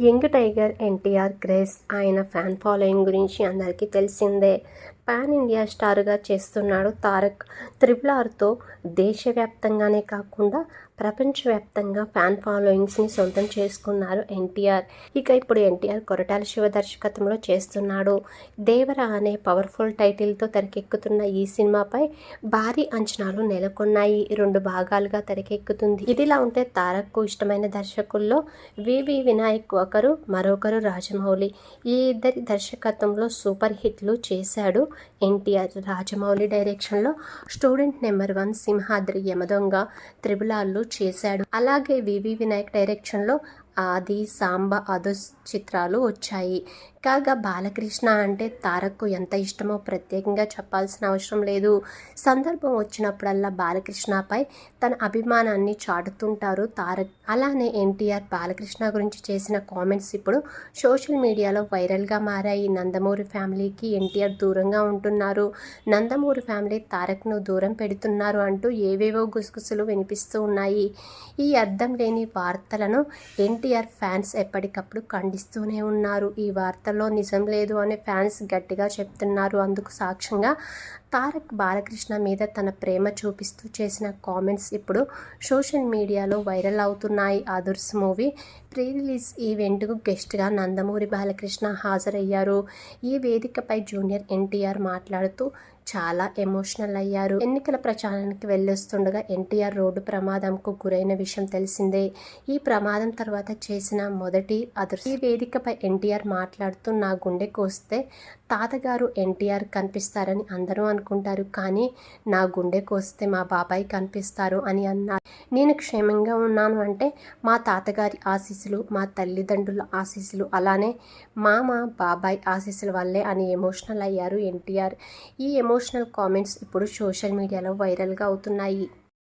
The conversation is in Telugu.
Young tiger NTR craze. ఆయన ఫ్యాన్ ఫాలోయింగ్ గురించి అందరికీ తెలిసిందే. పాన్ ఇండియా స్టార్గా చేస్తున్నాడు తారక్. త్రిబుల్ ఆర్తో దేశవ్యాప్తంగానే కాకుండా ప్రపంచవ్యాప్తంగా ఫ్యాన్ ఫాలోయింగ్స్ని సొంతం చేసుకున్నారు ఎన్టీఆర్. ఇక ఇప్పుడు ఎన్టీఆర్ కొరటాల శివ దర్శకత్వంలో చేస్తున్నాడు. దేవర అనే పవర్ఫుల్ టైటిల్తో తెరకెక్కుతున్న ఈ సినిమాపై భారీ అంచనాలు నెలకొన్నాయి. రెండు భాగాలుగా తెరకెక్కుతుంది. ఇదిలా ఉంటే తారక్కు ఇష్టమైన దర్శకుల్లో వివి వినాయక్ ఒకరు మరొకరు రాజమౌళి. ఈ ఇద్దరి దర్శకత్వంలో సూపర్ హిట్లు చేశాడు ఎన్టీఆర్ రాజమౌళి డైరెక్షన్లో student number one Simhadri Yamadonga త్రిబులాళ్ళు చేశాడు. అలాగే వివి వినాయక్ డైరెక్షన్లో ఆది సాంబ అదుస్ చిత్రాలు వచ్చాయి. కాగా బాలకృష్ణ అంటే తారక్కు ఎంత ఇష్టమో ప్రత్యేకంగా చెప్పాల్సిన అవసరం లేదు. సందర్భం వచ్చినప్పుడల్లా బాలకృష్ణపై తన అభిమానాన్ని చాటుతుంటారు తారక్. అలానే ఎన్టీఆర్ బాలకృష్ణ గురించి చేసిన కామెంట్స్ ఇప్పుడు సోషల్ మీడియాలో వైరల్గా మారాయి. నందమూరి ఫ్యామిలీకి ఎన్టీఆర్ దూరంగా ఉంటున్నారు. నందమూరి ఫ్యామిలీ తారక్ను దూరం పెడుతున్నారు అంటూ ఏవేవో గుసగుసలు వినిపిస్తూ ఉన్నాయి. ఈ అర్థం లేని వార్తలను ఎన్టీఆర్ ఫ్యాన్స్ ఎప్పటికప్పుడు ఖండిస్తూనే ఉన్నారు. ఈ మాటల్లో నిజం లేదు అని ఫ్యాన్స్ గట్టిగా చెప్తున్నారు. అందుకు సాక్ష్యంగా తారక్ బాలకృష్ణ మీద తన ప్రేమ చూపిస్తూ చేసిన కామెంట్స్ ఇప్పుడు సోషల్ మీడియాలో వైరల్ అవుతున్నాయి. ఆదుర్స్ మూవీ ప్రీ రిలీజ్ ఈవెంట్కు గెస్ట్గా నందమూరి బాలకృష్ణ హాజరయ్యారు. ఈ వేదికపై జూనియర్ ఎన్టీఆర్ మాట్లాడుతూ చాలా ఎమోషనల్ అయ్యారు. ఎన్నికల ప్రచారానికి వెళ్ళొస్తుండగా ఎన్టీఆర్ రోడ్డు ప్రమాదంకు గురైన విషయం తెలిసిందే. ఈ ప్రమాదం తర్వాత చేసిన మొదటి అదృశ్య ఈ వేదికపై ఎన్టీఆర్ మాట్లాడుతూ నా గుండెకు వస్తే తాతగారు ఎన్టీఆర్ కనిపిస్తారని అందరూ అనుకుంటారు. కానీ నా గుండెకు వస్తే మా బాబాయ్ కనిపిస్తారు అని అన్నారు. నేను క్షేమంగా ఉన్నాను అంటే మా తాతగారి ఆశీస్సులు మా తల్లిదండ్రుల ఆశీస్సులు అలానే మామ బాబాయ్ ఆశీస్సుల వల్లే అని ఎమోషనల్ అయ్యారు ఎన్టీఆర్. ఈ ఎమోషనల్ కామెంట్స్ ఇప్పుడు సోషల్ మీడియాలో వైరల్గా అవుతున్నాయి.